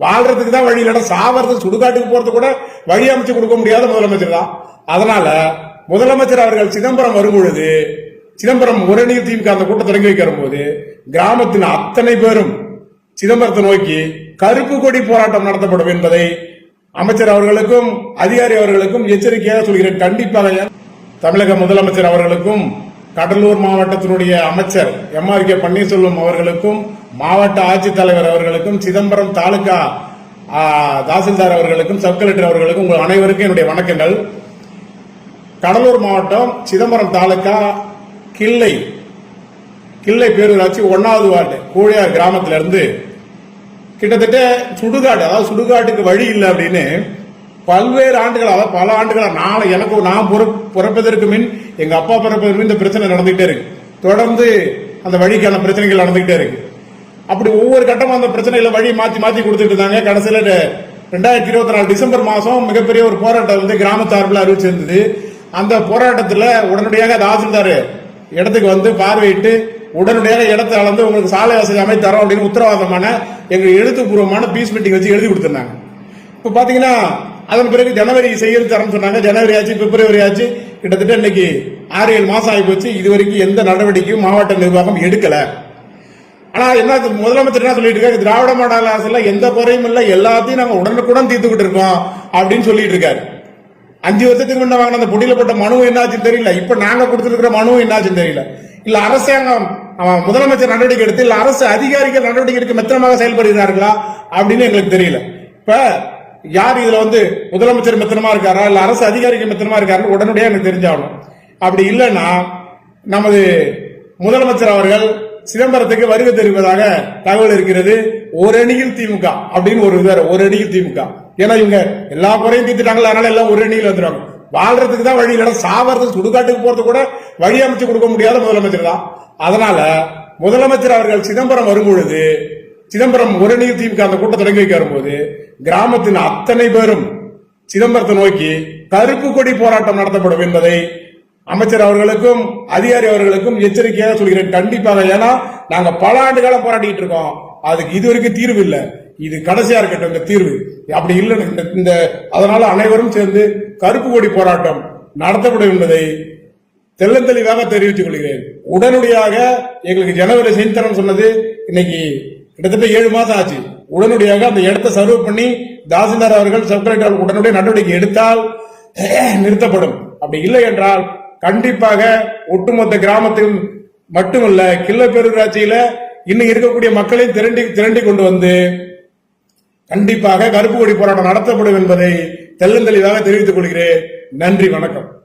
வாழ்றதுக்கு தான் வழி இல்லைன்னா சாவறதுக்கு சுடுகாட்டுக்கு போறது கூட வழி அமைச்சு கொடுக்க முடியாத முதலமைச்சர் தான். அதனால முதலமைச்சர் அவர்கள் சிதம்பரம் வரும்பொழுது சிதம்பரம் உரணி திமுக அந்த கூட்டம் தொடங்கி வைக்கிற போது கிராமத்தின் அத்தனை பேரும் சிதம்பரத்தை நோக்கி கருப்பு கொடி போராட்டம் நடத்தப்படும் என்பதை அமைச்சர் அவர்களுக்கும் அதிகாரி அவர்களுக்கும் எச்சரிக்கையாக சொல்கிறேன். கண்டிப்பாக தமிழக முதலமைச்சர் அவர்களுக்கும் கடலூர் மாவட்டத்தினுடைய அமைச்சர் எம் ஆர் கே பன்னீர்செல்வம் அவர்களுக்கும் மாவட்ட ஆட்சித்தலைவர் அவர்களுக்கும் சிதம்பரம் தாலுகா தாசில்தார் அவர்களுக்கும் சப் கலெக்டர் அவர்களுக்கும் உங்கள் அனைவருக்கும் என்னுடைய வணக்கங்கள். கடலூர் மாவட்டம் சிதம்பரம் தாலுகா கிள்ளை கிள்ளை பேரூராட்சி ஒன்னாவது வார்டு கூழையார் கிராமத்திலிருந்து கிட்டத்தட்ட சுடுகாடு அதாவது சுடுகாட்டுக்கு வழி இல்லை அப்படின்னு பல்வேறு ஆண்டுகளாக பல ஆண்டுகளாக நான் எனக்கு நான் பிறப்பதற்கு மின் எங்க அப்பா பிறப்பதற்கு மின் இந்த பிரச்சனை நடந்துகிட்டே இருக்கு. தொடர்ந்து அந்த வழிக்கான பிரச்சனைகள் நடந்துகிட்டே இருக்கு. அப்படி ஒவ்வொரு கட்டமும் அந்த பிரச்சனைகளை வழி மாத்தி மாத்தி கொடுத்துட்டு இருந்தாங்க. கடைசியில ரெண்டாயிரத்தி இருபத்தி நாலு டிசம்பர் மாசம் மிகப்பெரிய ஒரு போராட்டம் வந்து கிராம சார்பில் அறிவிச்சிருந்தது. அந்த போராட்டத்துல உடனடியாக தாசில்தார் இடத்துக்கு வந்து பார்வையிட்டு உடனடியாக இடத்தை அளந்து உங்களுக்கு சாலை வசதி அமைத்து தரோம் அப்படின்னு உத்தரவாதமான எங்க எழுத்துப்பூர்வமான பீஸ் மீட்டிங் வச்சு எழுதி கொடுத்துருந்தாங்க. இப்ப பாத்தீங்கன்னா அதன் பிறகு ஜனவரி செய்கிறது தரேன்னு சொன்னாங்க. ஜனவரி ஆச்சு பிப்ரவரி ஆச்சு. கிட்டத்தட்ட இன்னைக்கு ஆறு ஏழு மாசம் ஆகி போச்சு இது வரைக்கும் எந்த நடவடிக்கையும் மாவட்ட நிர்வாகம் எடுக்கல. ஆனா என்ன முதலமைச்சர் என்ன சொல்லிட்டு இருக்காரு? திராவிட மாடல் அரசுல எந்த குறையும் இல்லை. எல்லாத்தையும் நாங்க உடனுக்குடன் தீர்த்துக்கிட்டு இருக்கோம் அப்படின்னு சொல்லிட்டு இருக்காரு. அஞ்சு வருஷத்துக்கு முன்ன வாங்கின அந்த பொடியில போட்ட மனு என்னாச்சுன்னு தெரியல. இப்ப நாங்க கொடுத்துருக்கிற மனு என்னாச்சுன்னு தெரியல. இல்ல அரசாங்கம் முதலமைச்சர் நடவடிக்கை எடுத்து இல்ல அரசு அதிகாரிகள் நடவடிக்கை எடுக்க மெத்தனமாக செயல்படுகிறார்களா அப்படின்னு எங்களுக்கு தெரியல. இப்ப யார் இதுல வந்து முதலமைச்சர் மித்தனமா இருக்காரா இல்ல அரசு அதிகாரிகள் மித்தனமா இருக்காருன்னு உடனடியாக எனக்கு தெரிஞ்சாகணும். அப்படி இல்லைன்னா நமது முதலமைச்சர் அவர்கள் சிதம்பரத்துக்கு வருகை தெரிவிப்பதாக தகவல் இருக்கிறது ஒரு அணியில் திமுக அப்படின்னு ஒரு இது ஒரு அணியில் திமுக. ஏன்னா இவங்க எல்லா குறையும் தீர்த்துட்டாங்களா அதனால எல்லாம் ஒரு அணியில் வந்துடுவாங்க வாழ்றதுக்கு தான் வழி இல்லைன்னா சாவறதுக்கு சுடுகாட்டுக்கு போறது கூட வழி அமைச்சு கொடுக்க முடியாத முதலமைச்சர் தான். அதனால முதலமைச்சர் அவர்கள் சிதம்பரம் வரும்பொழுது சிதம்பரம் ஒரு அணியில் திமுக அந்த கூட்டம் தொடங்கி வைக்க வரும்போது கிராமத்தின் அத்தனை பேரும் சிதம்பரத்தை நோக்கி கருப்பு கொடி போராட்டம் நடத்தப்படும் என்பதை அமைச்சர் அவர்களுக்கும் அதிகாரி அவர்களுக்கும் எச்சரிக்கையாக சொல்கிறேன். கண்டிப்பாக ஏன்னா நாங்க பல ஆண்டு காலம் போராடிட்டு இருக்கோம். அதுக்கு இது வரைக்கும் தீர்வு இல்லை. இது கடைசியா இருக்கட்டும் இந்த தீர்வு. அப்படி இல்லை இந்த- இந்த அதனால அனைவரும் சேர்ந்து கருப்பு கொடி போராட்டம் நடத்தப்படும் என்பதை தெள்ளந்தெளிவாக தெரிவித்துக் கொள்கிறேன். உடனடியாக எங்களுக்கு ஜனவரி செய்து சொன்னது இன்னைக்கு கிட்டத்தட்ட ஏழு மாசம் ஆச்சு. உடனடியாக அந்த இடத்தை சர்வ் பண்ணி தாசில்தார் அவர்கள் சப் கலெக்டர் நடவடிக்கை எடுத்தால் நிறுத்தப்படும். அப்படி இல்லை என்றால் கண்டிப்பாக ஒட்டுமொத்த கிராமத்தில் மட்டுமல்ல கிள்ள பேரூராட்சியில இன்னும் இருக்கக்கூடிய மக்களையும் திரண்டி திரண்டி கொண்டு வந்து கண்டிப்பாக கருப்பு கொடி போராட்டம் நடத்தப்படும் என்பதை தெள்ளந்தெளிவாக தெரிவித்துக் கொள்கிறேன். நன்றி வணக்கம்.